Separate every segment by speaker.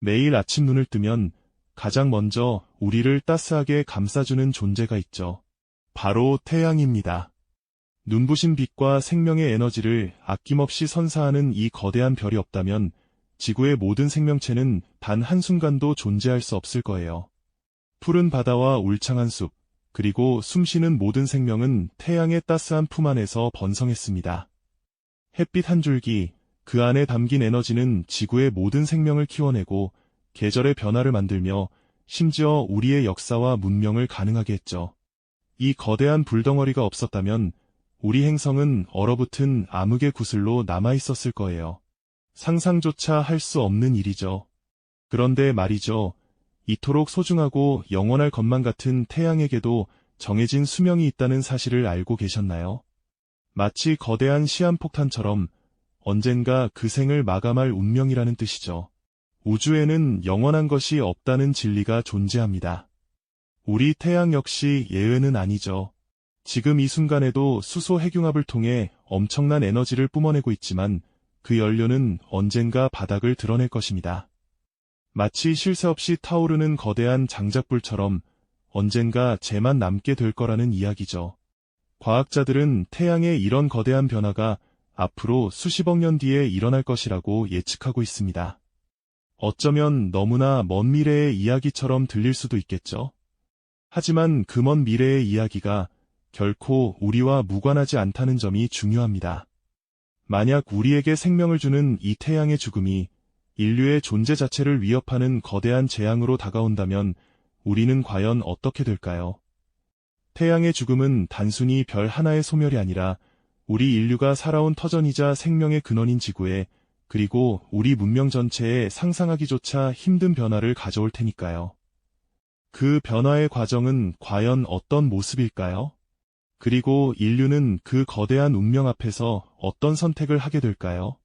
Speaker 1: 매일 아침 눈을 뜨면 가장 먼저 우리를 따스하게 감싸주는 존재가 있죠. 바로 태양입니다. 눈부신 빛과 생명의 에너지를 아낌없이 선사하는 이 거대한 별이 없다면 지구의 모든 생명체는 단 한순간도 존재할 수 없을 거예요. 푸른 바다와 울창한 숲, 그리고 숨쉬는 모든 생명은 태양의 따스한 품 안에서 번성했습니다. 햇빛 한 줄기, 그 안에 담긴 에너지는 지구의 모든 생명을 키워내고 계절의 변화를 만들며 심지어 우리의 역사와 문명을 가능하게 했죠. 이 거대한 불덩어리가 없었다면 우리 행성은 얼어붙은 암흑의 구슬로 남아 있었을 거예요. 상상조차 할 수 없는 일이죠. 그런데 말이죠. 이토록 소중하고 영원할 것만 같은 태양에게도 정해진 수명이 있다는 사실을 알고 계셨나요? 마치 거대한 시한폭탄처럼 언젠가 그 생을 마감할 운명이라는 뜻이죠. 우주에는 영원한 것이 없다는 진리가 존재합니다. 우리 태양 역시 예외는 아니죠. 지금 이 순간에도 수소 핵융합을 통해 엄청난 에너지를 뿜어내고 있지만 그 연료는 언젠가 바닥을 드러낼 것입니다. 마치 쉴 새 없이 타오르는 거대한 장작불처럼 언젠가 재만 남게 될 거라는 이야기죠. 과학자들은 태양의 이런 거대한 변화가 앞으로 수십억 년 뒤에 일어날 것이라고 예측하고 있습니다. 어쩌면 너무나 먼 미래의 이야기처럼 들릴 수도 있겠죠. 하지만 그 먼 미래의 이야기가 결코 우리와 무관하지 않다는 점이 중요합니다. 만약 우리에게 생명을 주는 이 태양의 죽음이 인류의 존재 자체를 위협하는 거대한 재앙으로 다가온다면 우리는 과연 어떻게 될까요? 태양의 죽음은 단순히 별 하나의 소멸이 아니라 우리 인류가 살아온 터전이자 생명의 근원인 지구에 그리고 우리 문명 전체에 상상하기조차 힘든 변화를 가져올 테니까요. 그 변화의 과정은 과연 어떤 모습일까요? 그리고 인류는 그 거대한 운명 앞에서 어떤 선택을 하게 될까요?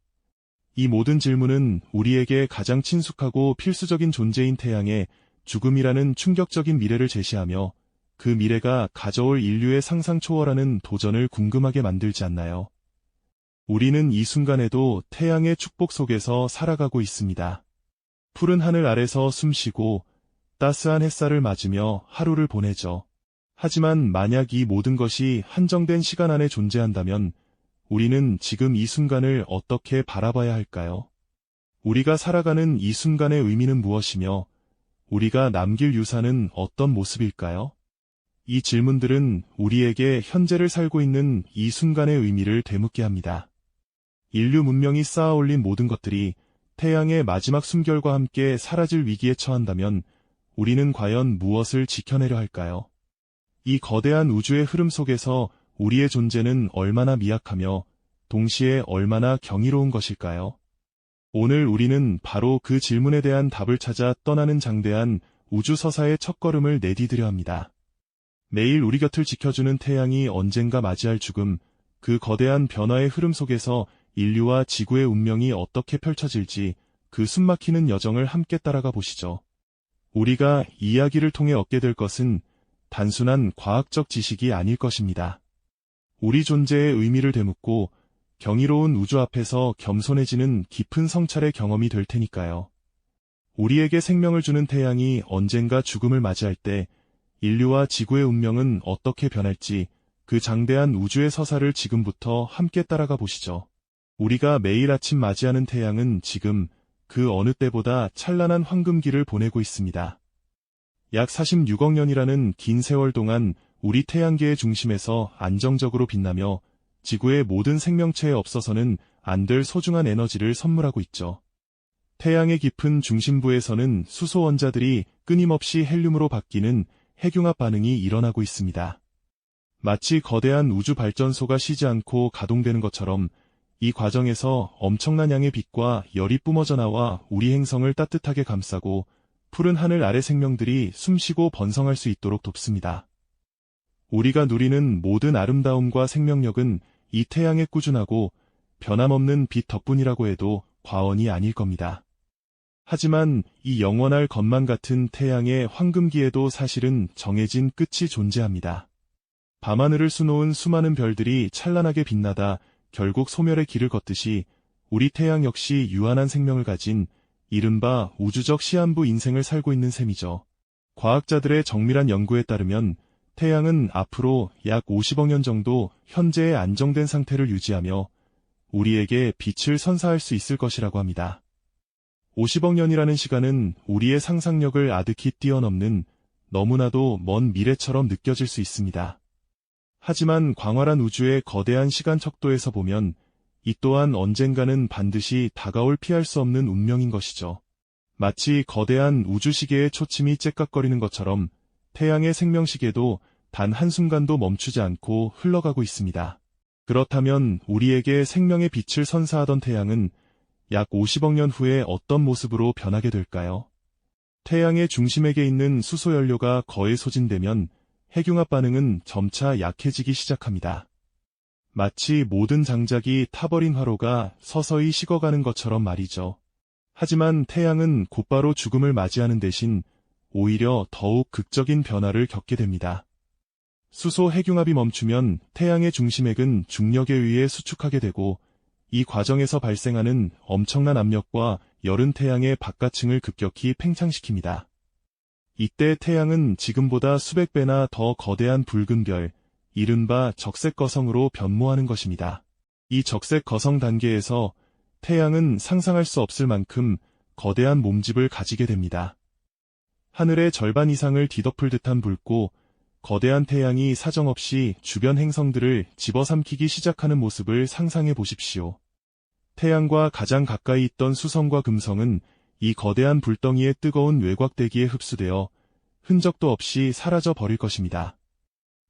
Speaker 1: 이 모든 질문은 우리에게 가장 친숙하고 필수적인 존재인 태양의 죽음이라는 충격적인 미래를 제시하며 그 미래가 가져올 인류의 상상 초월하는 도전을 궁금하게 만들지 않나요? 우리는 이 순간에도 태양의 축복 속에서 살아가고 있습니다. 푸른 하늘 아래서 숨쉬고 따스한 햇살을 맞으며 하루를 보내죠. 하지만 만약 이 모든 것이 한정된 시간 안에 존재한다면 우리는 지금 이 순간을 어떻게 바라봐야 할까요? 우리가 살아가는 이 순간의 의미는 무엇이며 우리가 남길 유산은 어떤 모습일까요? 이 질문들은 우리에게 현재를 살고 있는 이 순간의 의미를 되묻게 합니다. 인류 문명이 쌓아 올린 모든 것들이 태양의 마지막 숨결과 함께 사라질 위기에 처한다면 우리는 과연 무엇을 지켜내려 할까요? 이 거대한 우주의 흐름 속에서 우리의 존재는 얼마나 미약하며 동시에 얼마나 경이로운 것일까요? 오늘 우리는 바로 그 질문에 대한 답을 찾아 떠나는 장대한 우주 서사의 첫걸음을 내디디려 합니다. 매일 우리 곁을 지켜주는 태양이 언젠가 맞이할 죽음, 그 거대한 변화의 흐름 속에서 인류와 지구의 운명이 어떻게 펼쳐질지 그 숨막히는 여정을 함께 따라가 보시죠. 우리가 이야기를 통해 얻게 될 것은 단순한 과학적 지식이 아닐 것입니다. 우리 존재의 의미를 되묻고 경이로운 우주 앞에서 겸손해지는 깊은 성찰의 경험이 될 테니까요. 우리에게 생명을 주는 태양이 언젠가 죽음을 맞이할 때 인류와 지구의 운명은 어떻게 변할지 그 장대한 우주의 서사를 지금부터 함께 따라가 보시죠. 우리가 매일 아침 맞이하는 태양은 지금 그 어느 때보다 찬란한 황금기를 보내고 있습니다. 약 46억 년이라는 긴 세월 동안 우리 태양계의 중심에서 안정적으로 빛나며 지구의 모든 생명체에 없어서는 안 될 소중한 에너지를 선물하고 있죠. 태양의 깊은 중심부에서는 수소 원자들이 끊임없이 헬륨으로 바뀌는 핵융합 반응이 일어나고 있습니다. 마치 거대한 우주 발전소가 쉬지 않고 가동되는 것처럼 이 과정에서 엄청난 양의 빛과 열이 뿜어져 나와 우리 행성을 따뜻하게 감싸고 푸른 하늘 아래 생명들이 숨쉬고 번성할 수 있도록 돕습니다. 우리가 누리는 모든 아름다움과 생명력은 이 태양의 꾸준하고 변함없는 빛 덕분이라고 해도 과언이 아닐 겁니다. 하지만 이 영원할 것만 같은 태양의 황금기에도 사실은 정해진 끝이 존재합니다. 밤하늘을 수놓은 수많은 별들이 찬란하게 빛나다 결국 소멸의 길을 걷듯이 우리 태양 역시 유한한 생명을 가진 이른바 우주적 시한부 인생을 살고 있는 셈이죠. 과학자들의 정밀한 연구에 따르면 태양은 앞으로 약 50억 년 정도 현재의 안정된 상태를 유지하며 우리에게 빛을 선사할 수 있을 것이라고 합니다. 50억 년이라는 시간은 우리의 상상력을 아득히 뛰어넘는 너무나도 먼 미래처럼 느껴질 수 있습니다. 하지만 광활한 우주의 거대한 시간 척도에서 보면 이 또한 언젠가는 반드시 다가올 피할 수 없는 운명인 것이죠. 마치 거대한 우주시계의 초침이 째깍거리는 것처럼 태양의 생명시계도 단 한순간도 멈추지 않고 흘러가고 있습니다. 그렇다면 우리에게 생명의 빛을 선사하던 태양은 약 50억 년 후에 어떤 모습으로 변하게 될까요? 태양의 중심에게 있는 수소 연료가 거의 소진되면 핵융합 반응은 점차 약해지기 시작합니다. 마치 모든 장작이 타버린 화로가 서서히 식어가는 것처럼 말이죠. 하지만 태양은 곧바로 죽음을 맞이하는 대신 오히려 더욱 극적인 변화를 겪게 됩니다. 수소 핵융합이 멈추면 태양의 중심액은 중력에 의해 수축하게 되고 이 과정에서 발생하는 엄청난 압력과 열은 태양의 바깥층을 급격히 팽창시킵니다. 이때 태양은 지금보다 수백 배나 더 거대한 붉은 별, 이른바 적색 거성으로 변모하는 것입니다. 이 적색 거성 단계에서 태양은 상상할 수 없을 만큼 거대한 몸집을 가지게 됩니다. 하늘의 절반 이상을 뒤덮을 듯한 붉고 거대한 태양이 사정없이 주변 행성들을 집어삼키기 시작하는 모습을 상상해 보십시오. 태양과 가장 가까이 있던 수성과 금성은 이 거대한 불덩이의 뜨거운 외곽대기에 흡수되어 흔적도 없이 사라져 버릴 것입니다.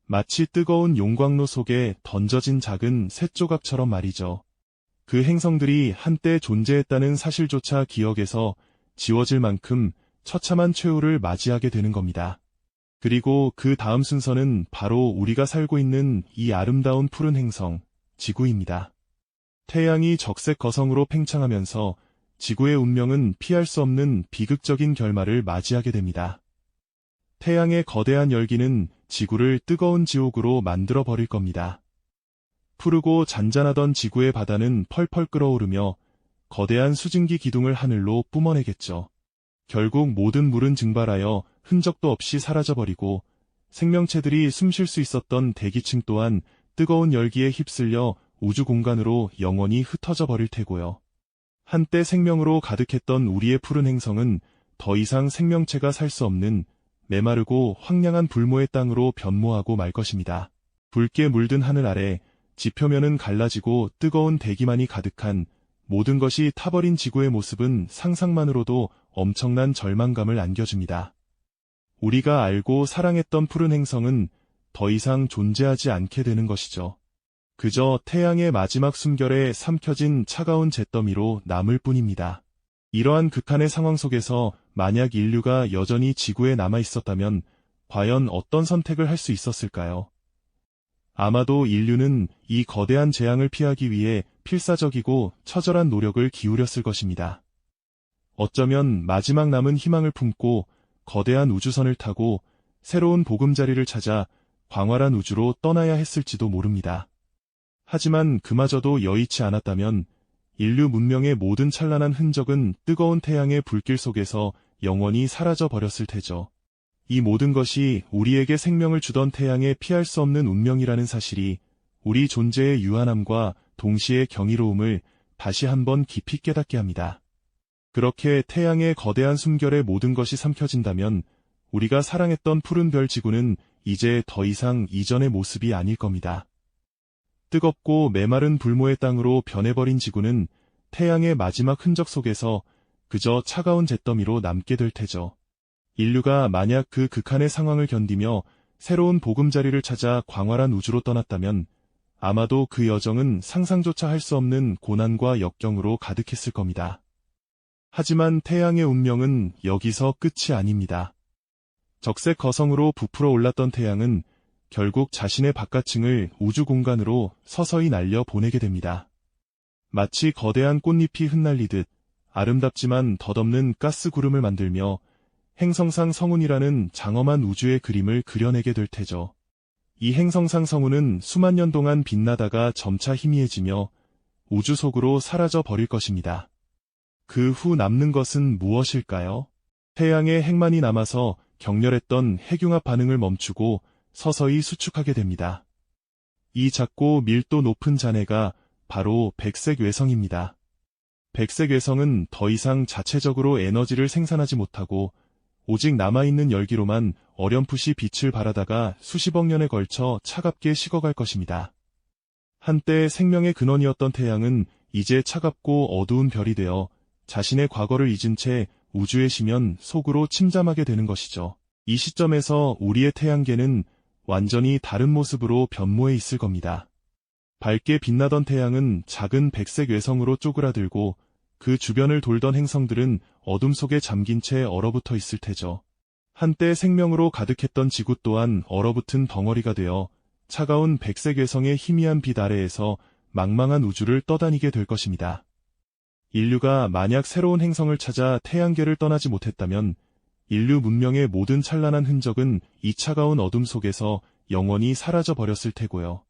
Speaker 1: 마치 뜨거운 용광로 속에 던져진 작은 쇳조각처럼 말이죠. 그 행성들이 한때 존재했다는 사실조차 기억에서 지워질 만큼 처참한 최후를 맞이하게 되는 겁니다. 그리고 그 다음 순서는 바로 우리가 살고 있는 이 아름다운 푸른 행성, 지구입니다. 태양이 적색 거성으로 팽창하면서 지구의 운명은 피할 수 없는 비극적인 결말을 맞이하게 됩니다. 태양의 거대한 열기는 지구를 뜨거운 지옥으로 만들어 버릴 겁니다. 푸르고 잔잔하던 지구의 바다는 펄펄 끓어오르며 거대한 수증기 기둥을 하늘로 뿜어내겠죠. 결국 모든 물은 증발하여 흔적도 없이 사라져버리고 생명체들이 숨 쉴 수 있었던 대기층 또한 뜨거운 열기에 휩쓸려 우주 공간으로 영원히 흩어져 버릴 테고요. 한때 생명으로 가득했던 우리의 푸른 행성은 더 이상 생명체가 살 수 없는 메마르고 황량한 불모의 땅으로 변모하고 말 것입니다. 붉게 물든 하늘 아래 지표면은 갈라지고 뜨거운 대기만이 가득한 모든 것이 타버린 지구의 모습은 상상만으로도 엄청난 절망감을 안겨줍니다. 우리가 알고 사랑했던 푸른 행성은 더 이상 존재하지 않게 되는 것이죠. 그저 태양의 마지막 숨결에 삼켜진 차가운 잿더미로 남을 뿐입니다. 이러한 극한의 상황 속에서 만약 인류가 여전히 지구에 남아 있었다면 과연 어떤 선택을 할 수 있었을까요? 아마도 인류는 이 거대한 재앙을 피하기 위해 필사적이고 처절한 노력을 기울였을 것입니다. 어쩌면 마지막 남은 희망을 품고 거대한 우주선을 타고 새로운 보금자리를 찾아 광활한 우주로 떠나야 했을지도 모릅니다. 하지만 그마저도 여의치 않았다면 인류 문명의 모든 찬란한 흔적은 뜨거운 태양의 불길 속에서 영원히 사라져 버렸을 테죠. 이 모든 것이 우리에게 생명을 주던 태양의 피할 수 없는 운명이라는 사실이 우리 존재의 유한함과 동시에 경이로움을 다시 한번 깊이 깨닫게 합니다. 그렇게 태양의 거대한 숨결에 모든 것이 삼켜진다면 우리가 사랑했던 푸른 별 지구는 이제 더 이상 이전의 모습이 아닐 겁니다. 뜨겁고 메마른 불모의 땅으로 변해버린 지구는 태양의 마지막 흔적 속에서 그저 차가운 잿더미로 남게 될 테죠. 인류가 만약 그 극한의 상황을 견디며 새로운 보금자리를 찾아 광활한 우주로 떠났다면 아마도 그 여정은 상상조차 할 수 없는 고난과 역경으로 가득했을 겁니다. 하지만 태양의 운명은 여기서 끝이 아닙니다. 적색 거성으로 부풀어 올랐던 태양은 결국 자신의 바깥층을 우주 공간으로 서서히 날려 보내게 됩니다. 마치 거대한 꽃잎이 흩날리듯 아름답지만 덧없는 가스 구름을 만들며 행성상 성운이라는 장엄한 우주의 그림을 그려내게 될 테죠. 이 행성상 성운은 수만 년 동안 빛나다가 점차 희미해지며 우주 속으로 사라져 버릴 것입니다. 그 후 남는 것은 무엇일까요? 태양의 핵만이 남아서 격렬했던 핵융합 반응을 멈추고 서서히 수축하게 됩니다. 이 작고 밀도 높은 잔해가 바로 백색 외성입니다. 백색 외성은 더 이상 자체적으로 에너지를 생산하지 못하고 오직 남아있는 열기로만 어렴풋이 빛을 발하다가 수십억 년에 걸쳐 차갑게 식어갈 것입니다. 한때 생명의 근원이었던 태양은 이제 차갑고 어두운 별이 되어 자신의 과거를 잊은 채 우주에 쉬면 속으로 침잠하게 되는 것이죠. 이 시점에서 우리의 태양계는 완전히 다른 모습으로 변모해 있을 겁니다. 밝게 빛나던 태양은 작은 백색 외성으로 쪼그라들고 그 주변을 돌던 행성들은 어둠 속에 잠긴 채 얼어붙어 있을 테죠. 한때 생명으로 가득했던 지구 또한 얼어붙은 덩어리가 되어 차가운 백색 외성의 희미한 빛 아래에서 망망한 우주를 떠다니게 될 것입니다. 인류가 만약 새로운 행성을 찾아 태양계를 떠나지 못했다면 인류 문명의 모든 찬란한 흔적은 이 차가운 어둠 속에서 영원히 사라져 버렸을 테고요.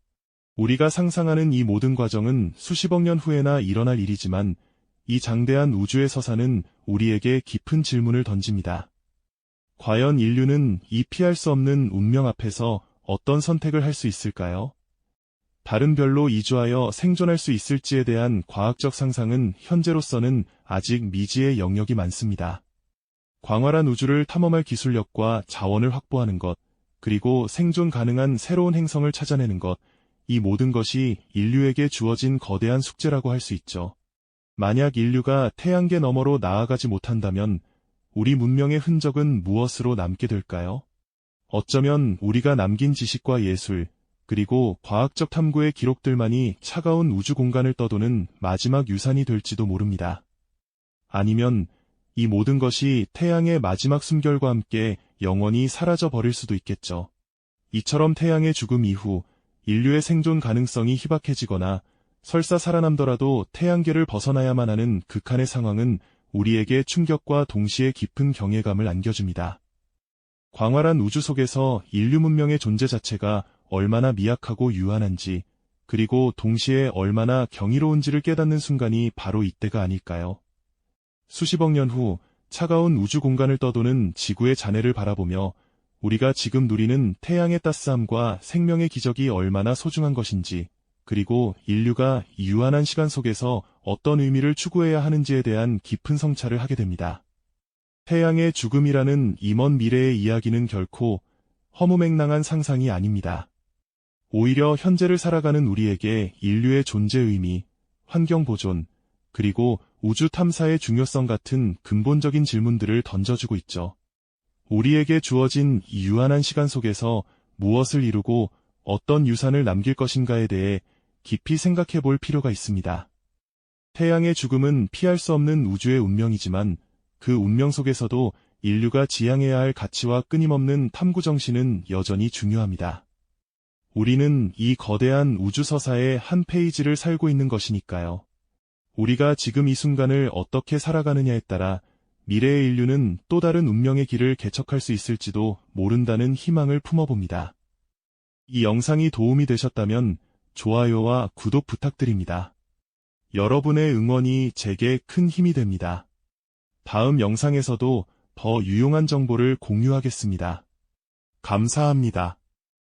Speaker 1: 우리가 상상하는 이 모든 과정은 수십억 년 후에나 일어날 일이지만 이 장대한 우주의 서사는 우리에게 깊은 질문을 던집니다. 과연 인류는 이 피할 수 없는 운명 앞에서 어떤 선택을 할 수 있을까요? 다른 별로 이주하여 생존할 수 있을지에 대한 과학적 상상은 현재로서는 아직 미지의 영역이 많습니다. 광활한 우주를 탐험할 기술력과 자원을 확보하는 것, 그리고 생존 가능한 새로운 행성을 찾아내는 것, 이 모든 것이 인류에게 주어진 거대한 숙제라고 할 수 있죠. 만약 인류가 태양계 너머로 나아가지 못한다면 우리 문명의 흔적은 무엇으로 남게 될까요? 어쩌면 우리가 남긴 지식과 예술, 그리고 과학적 탐구의 기록들만이 차가운 우주 공간을 떠도는 마지막 유산이 될지도 모릅니다. 아니면 이 모든 것이 태양의 마지막 숨결과 함께 영원히 사라져 버릴 수도 있겠죠. 이처럼 태양의 죽음 이후 인류의 생존 가능성이 희박해지거나 설사 살아남더라도 태양계를 벗어나야만 하는 극한의 상황은 우리에게 충격과 동시에 깊은 경외감을 안겨줍니다. 광활한 우주 속에서 인류 문명의 존재 자체가 얼마나 미약하고 유한한지, 그리고 동시에 얼마나 경이로운지를 깨닫는 순간이 바로 이때가 아닐까요? 수십억 년 후 차가운 우주 공간을 떠도는 지구의 잔해를 바라보며 우리가 지금 누리는 태양의 따스함과 생명의 기적이 얼마나 소중한 것인지, 그리고 인류가 유한한 시간 속에서 어떤 의미를 추구해야 하는지에 대한 깊은 성찰을 하게 됩니다. 태양의 죽음이라는 임원 미래의 이야기는 결코 허무맹랑한 상상이 아닙니다. 오히려 현재를 살아가는 우리에게 인류의 존재 의미, 환경 보존, 그리고 우주 탐사의 중요성 같은 근본적인 질문들을 던져주고 있죠. 우리에게 주어진 이 유한한 시간 속에서 무엇을 이루고 어떤 유산을 남길 것인가에 대해 깊이 생각해 볼 필요가 있습니다. 태양의 죽음은 피할 수 없는 우주의 운명이지만 그 운명 속에서도 인류가 지향해야 할 가치와 끊임없는 탐구 정신은 여전히 중요합니다. 우리는 이 거대한 우주 서사의 한 페이지를 살고 있는 것이니까요. 우리가 지금 이 순간을 어떻게 살아가느냐에 따라 미래의 인류는 또 다른 운명의 길을 개척할 수 있을지도 모른다는 희망을 품어봅니다. 이 영상이 도움이 되셨다면 좋아요와 구독 부탁드립니다. 여러분의 응원이 제게 큰 힘이 됩니다. 다음 영상에서도 더 유용한 정보를 공유하겠습니다. 감사합니다.